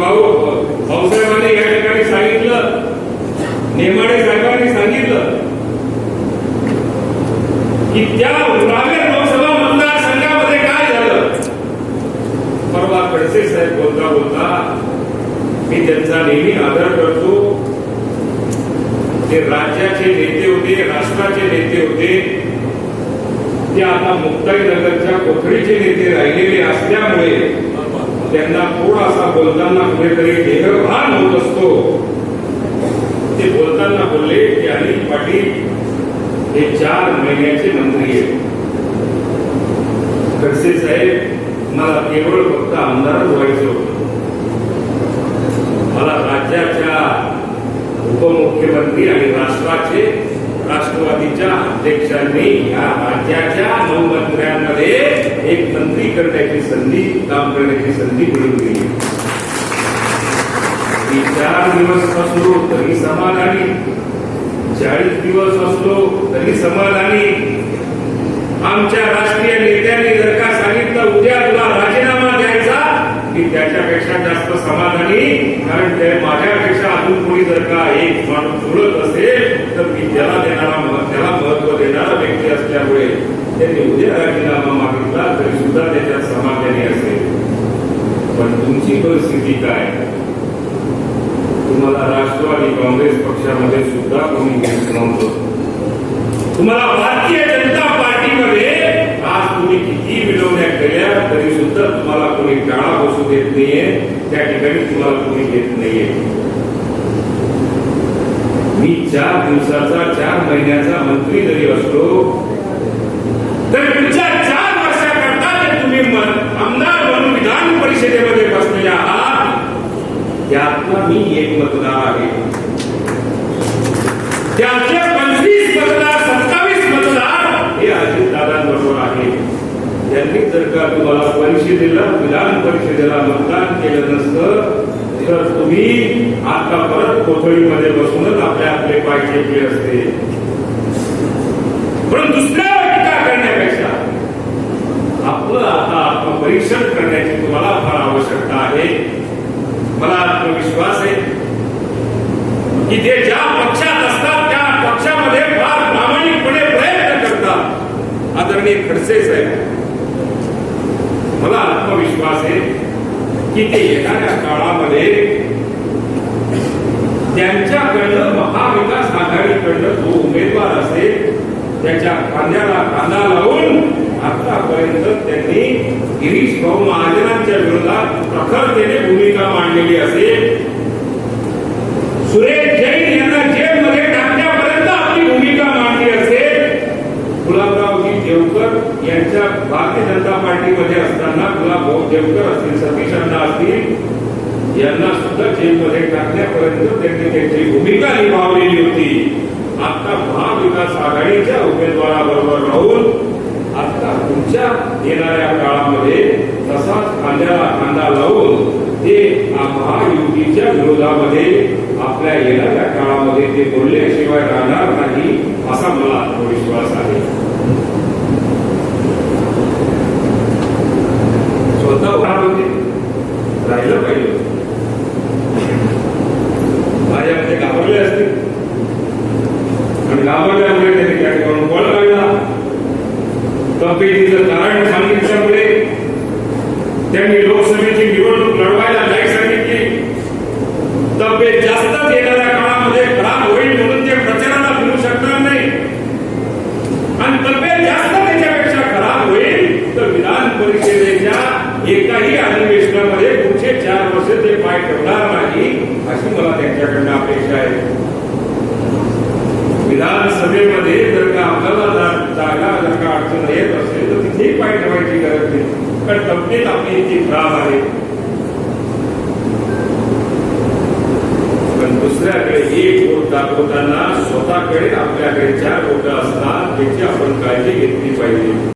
भाऊ भाऊसाहेबांनी या ठिकाणी सांगितलं. नेमाडे साहेबांनी सांगितलं की त्या ग्रामीण लोकसभा मतदारसंघामध्ये काय झालं? परवा खडसे साहेब बोलता बोलता मी त्यांचा नेहमी आदर करतो. ते राज्याचे नेते होते राष्ट्राचे नेते होते. ते आता मुक्ताईनगरच्या कोथळीचे नेते राहिलेले असल्यामुळे त्यांना थोडासा बोलताना कुठेतरी देहभान होत असतो. ते बोलताना बोलले की अनिल पाटील हे चार महिन्याचे मंत्री आहेत. खडसे साहेब मला केवळ फक्त आमदारच व्हायचं होतं. मला राज्याच्या उपमुख्यमंत्री आणि राष्ट्राचे राष्ट्रवादीच्या अध्यक्षांनी या राज्याच्या नऊ मंत्र्यांमध्ये एक मंत्री करण्याची संधी काम करण्याची संधी मिळून गेली. मी चार दिवस असलो तरी समाधानी चाळीस दिवस असलो तरी समाधानी आमच्या राष्ट्रीय नेत्यांनी जर का सांगितलं उद्या तुला राजीनामा द्यायचा मी त्याच्यापेक्षा जास्त समाधानी कारण ते माझ्यापेक्षा अजून कोणी जर का एक माणूस सोडत असेल तर मी त्याला देणारा असल्यामुळे त्यांनी उद्या राजीनामा मागितला तरी सुद्धा त्याच्यात समाधानी असेल. पण तुमची परिस्थिती काय? तुम्हाला राष्ट्रवादी काँग्रेस पक्षामध्ये सुद्धा कोणी घेत नव्हतं. तुम्हाला भारतीय जनता पार्टीमध्ये आज तुम्ही किती विनवण्या केल्या तरी सुद्धा तुम्हाला कोणी गाळा बसू देत नाहीये. त्या ठिकाणी तुम्हाला कोणी घेत नाहीये. मी चार दिवसाचा चार महिन्याचा मंत्री जरी असलो तर पुढच्या चार वर्षाकरता तुम्ही आमदार म्हणून विधान परिषदेमध्ये बसलेले आहात त्यातला मी एक मतदार आहे. पंचवीस मतदार सत्तावीस मतदार हे आहे. त्यांनी जर का तुम्हाला परिषदेला विधान परिषदेला मतदान केलं नसतं तर तुम्ही आता परत कोथळीमध्ये बसूनच आपले आपले पाय टेकले असते. पण दुसऱ्या आपलं आता आत्मपरीक्षण करण्याची तुम्हाला फार आवश्यकता आहे. मला आत्मविश्वास आहे. की ते ज्या पक्षात असतात त्या पक्षामध्ये फार प्रामाणिकपणे प्रयत्न करतात. आदरणीय खडसे साहेब मला आत्मविश्वास आहे की ते येणाऱ्या काळामध्ये त्यांच्याकडनं महाविकास आघाडीकडनं जो उमेदवार असेल त्याच्या कांद्याला कांदा लावून आतापर्यंत त्यांनी गिरीश भाऊ महाजनांच्या विरोधात प्रखरतेने भूमिका मांडलेली असेल. सुरेश जैन यांना जेलमध्ये टाकण्यापर्यंत आपली भूमिका मांडली असेल. गुलाबरावजी देवकर यांच्या भारतीय जनता पार्टीमध्ये असताना गुलाबभाऊ देवकर असतील सतीश अण्णा असतील यांना सुद्धा जेलमध्ये टाकण्यापर्यंत त्यांनी त्यांची भूमिका निभावलेली होती. आता महाविकास आघाडीच्या उमेदवाराबरोबर राहून आता पुढच्या येणाऱ्या काळामध्ये तसाच खांद्याला खांदा लावून ते महायुतीच्या विरोधामध्ये आपल्या येणाऱ्या काळामध्ये ते बोलल्याशिवाय राहणार नाही असा मला आत्मविश्वास आहे स्वतः होणार होते राहिलं पाहिजे होतं. माझ्यामध्ये घाबरले असतील आणि घाबरल्यामुळे त्यांनी त्या ठिकाणून पळ काढला तब्येतीचं कारण सांगितल्यामुळे त्यांनी लोकसभेची निवडणूक लढवायला नाही सांगितली. तब्येत जास्तच येणाऱ्या काळामध्ये खराब होईल म्हणून ते प्रचाराला फिरू शकणार नाही. आणि तब्येत जास्त त्याच्यापेक्षा खराब होईल तर विधान परिषदेच्या एकाही अधिवेशनामध्ये पुढचे चार वर्ष ते पाय ठेवणार नाही अशी मला त्यांच्याकडनं अपेक्षा आहे. विधानसभेमध्ये जर का आपल्याला जायला जागा जर का अडचण येत असेल तर तिथेही पाय ठेवायची गरज नाही. कारण तब्येत आपली इतकी खराब आहे. पण दुसऱ्याकडे एक बोट दाखवताना स्वतःकडे आपल्याकडे चार बोट असतात त्याची आपण काळजी घेतली पाहिजे.